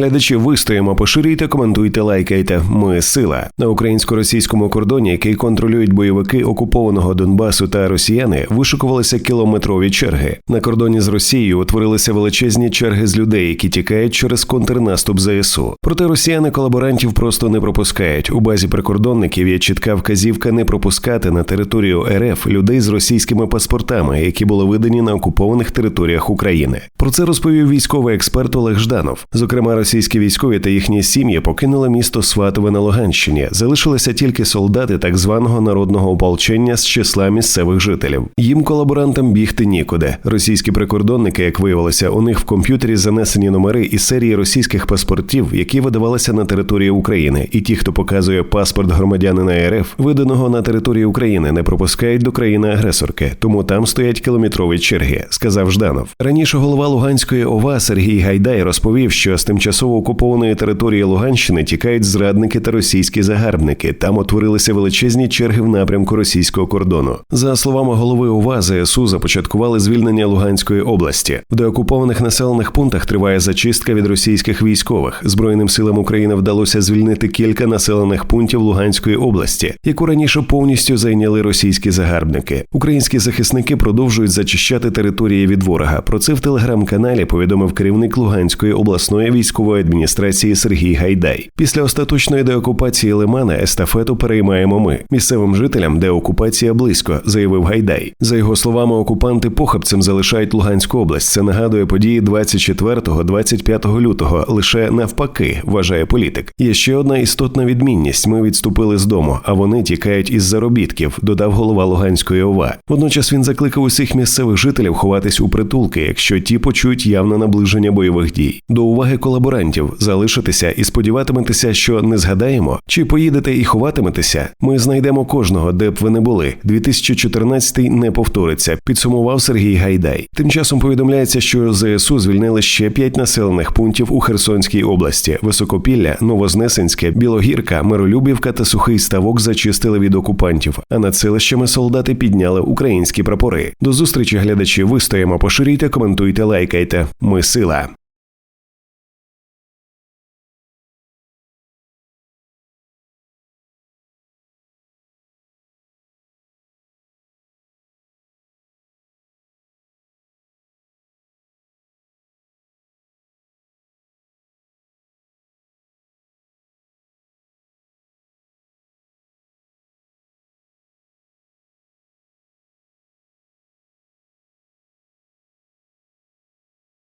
глядачі, вистоїмо, поширюйте, коментуйте, лайкайте. Ми сила на українсько-російському кордоні, який контролюють бойовики окупованого Донбасу та росіяни, вишикувалися кілометрові черги. На кордоні з Росією утворилися величезні черги з людей, які тікають через контрнаступ ЗСУ. Проте росіяни колаборантів просто не пропускають. У базі прикордонників є чітка вказівка не пропускати на територію РФ людей з російськими паспортами, які були видані на окупованих територіях України. Про це розповів військовий експерт Олег Жданов. Зокрема, російські військові та їхні сім'ї покинули місто Сватове на Луганщині. Залишилися тільки солдати так званого народного ополчення з числа місцевих жителів. Їм колаборантам бігти нікуди. Російські прикордонники, як виявилося, у них в комп'ютері занесені номери із серії російських паспортів, які видавалися на території України, і ті, хто показує паспорт громадянина РФ, виданого на території України, не пропускають до країни-агресорки, тому там стоять кілометрові черги, сказав Жданов. Раніше голова Луганської ОВА Сергій Гайдай розповів, що з тимчасово окупованої території Луганщини тікають зрадники та російські загарбники. Там утворилися величезні черги в напрямку російського кордону. За словами голови ОВА, ЗСУ започаткували звільнення Луганської області. В деокупованих населених пунктах триває зачистка від російських військових. Збройним силам України вдалося звільнити кілька населених пунктів Луганської області, яку раніше повністю зайняли російські загарбники. Українські захисники продовжують зачищати території від ворога. Про це в телеграм-каналі повідомив керівник Луганської обласної військової адміністрації Сергій Гайдай. Після остаточної деокупації Лимана естафету переймаємо ми місцевим жителям, де окупація близько, заявив Гайдай. За його словами, окупанти похабцем залишають Луганську область. Це нагадує події 24-25 лютого. Лише навпаки, вважає політик. Є ще одна істотна відмінність: ми відступили з дому, а вони тікають із заробітків. Додав голова Луганської ОВА. Водночас він закликав усіх місцевих жителів ховатись у притулки, якщо ті почують явне наближення бойових дій. До уваги колаборантів залишитися і сподіватиметеся, що не згадаємо, чи поїдете і ховатиметеся. Ми знайдемо кожного, де б ви не були. 2014 не повториться. Підсумував Сергій Гайдай. Тим часом повідомляється, що ЗСУ звільнили ще п'ять населених пунктів у Херсонській області: Високопілля, Новознесенське, Білогірка, Миролюбівка та Сухий Ставок зачистили від окупантів. А над селищами солдати підняли українські прапори. До зустрічі глядачі вистоїмо, поширюйте, коментуйте, лайкайте. Ми сила.